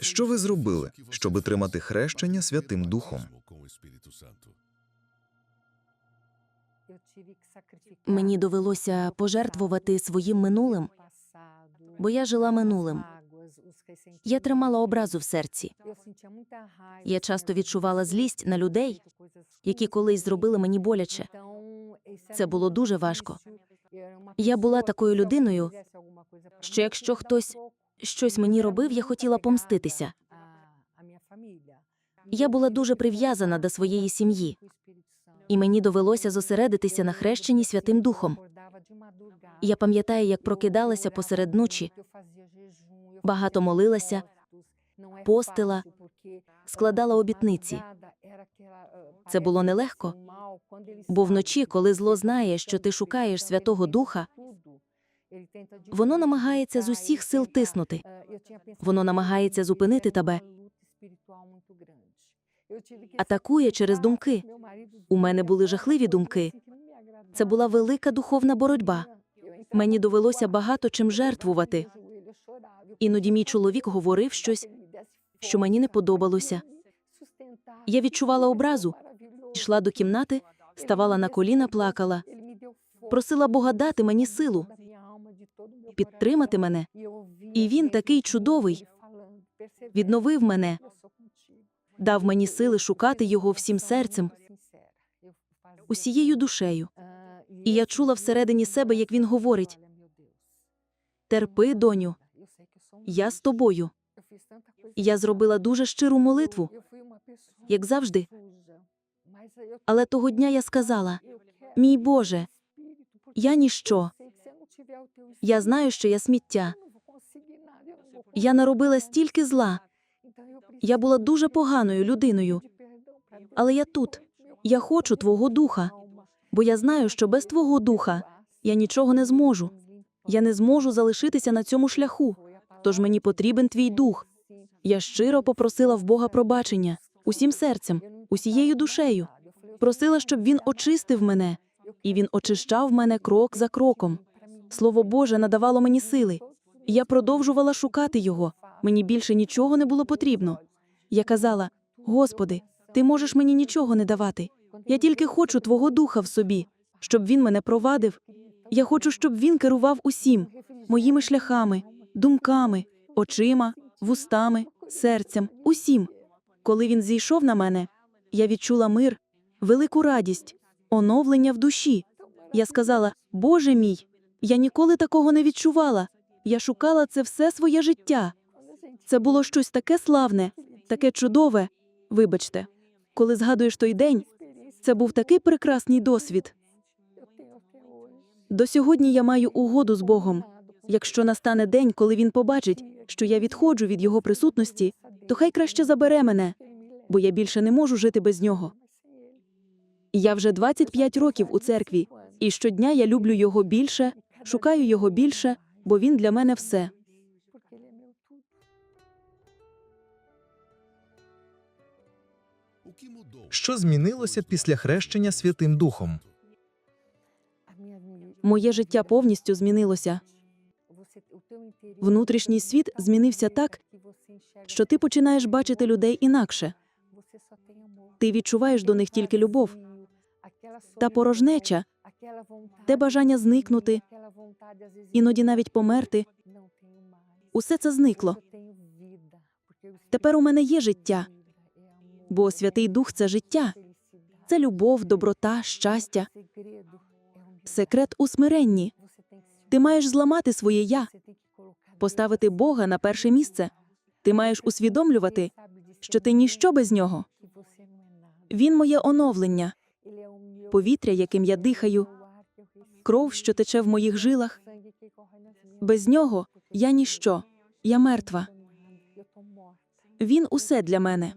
Що ви зробили, щоб отримати хрещення Святим Духом? Мені довелося пожертвувати своїм минулим, бо я жила минулим. Я тримала образу в серці. Я часто відчувала злість на людей, які колись зробили мені боляче. Це було дуже важко. Я була такою людиною, що якщо хтось щось мені робив, я хотіла помститися. Я була дуже прив'язана до своєї сім'ї, і мені довелося зосередитися на хрещенні Святим Духом. Я пам'ятаю, як прокидалася посеред ночі, багато молилася, постила, складала обітниці. Це було нелегко, бо вночі, коли зло знає, що ти шукаєш Святого Духа, воно намагається з усіх сил тиснути. Воно намагається зупинити тебе, атакує через думки. У мене були жахливі думки. Це була велика духовна боротьба. Мені довелося багато чим жертвувати. Іноді мій чоловік говорив щось, що мені не подобалося. Я відчувала образу, йшла до кімнати, ставала на коліна, плакала, просила Бога дати мені силу, підтримати мене. І він такий чудовий, відновив мене, дав мені сили шукати його всім серцем, усією душею. І я чула всередині себе, як він говорить: терпи, доню, я з тобою. І я зробила дуже щиру молитву, як завжди. Але того дня я сказала: мій Боже, я ніщо. Я знаю, що я сміття. Я наробила стільки зла. Я була дуже поганою людиною. Але я тут. Я хочу Твого духа, бо я знаю, що без Твого духа я нічого не зможу. Я не зможу залишитися на цьому шляху. Тож мені потрібен твій дух. Я щиро попросила в Бога пробачення усім серцем, усією душею. Просила, щоб він очистив мене, і він очищав мене крок за кроком. Слово Боже надавало мені сили. Я продовжувала шукати його. Мені більше нічого не було потрібно. Я казала: Господи, ти можеш мені нічого не давати. Я тільки хочу Твого духа в собі, щоб він мене провадив. Я хочу, щоб він керував усім моїми шляхами, думками, очима, вустами, серцем, усім. Коли він зійшов на мене, я відчула мир, велику радість, оновлення в душі. Я сказала: Боже мій, я ніколи такого не відчувала. Я шукала це все своє життя. Це було щось таке славне, таке чудове. Вибачте, коли згадуєш той день, це був такий прекрасний досвід. До сьогодні я маю угоду з Богом. Якщо настане день, коли він побачить, що я відходжу від його присутності, то хай краще забере мене, бо я більше не можу жити без нього. Я вже 25 років у церкві, і щодня я люблю його більше, шукаю його більше, бо він для мене все. Що змінилося після хрещення Святим Духом? Моє життя повністю змінилося. Внутрішній світ змінився так, що ти починаєш бачити людей інакше. Ти відчуваєш до них тільки любов. Та порожнеча, те бажання зникнути, іноді навіть померти. Усе це зникло. Тепер у мене є життя, бо Святий Дух це життя, це любов, доброта, щастя, секрет у смиренні. Ти маєш зламати своє я, поставити Бога на перше місце. Ти маєш усвідомлювати, що ти ніщо без нього. Він моє оновлення, повітря, яким я дихаю, кров, що тече в моїх жилах. Без нього я ніщо, я мертва. Він усе для мене.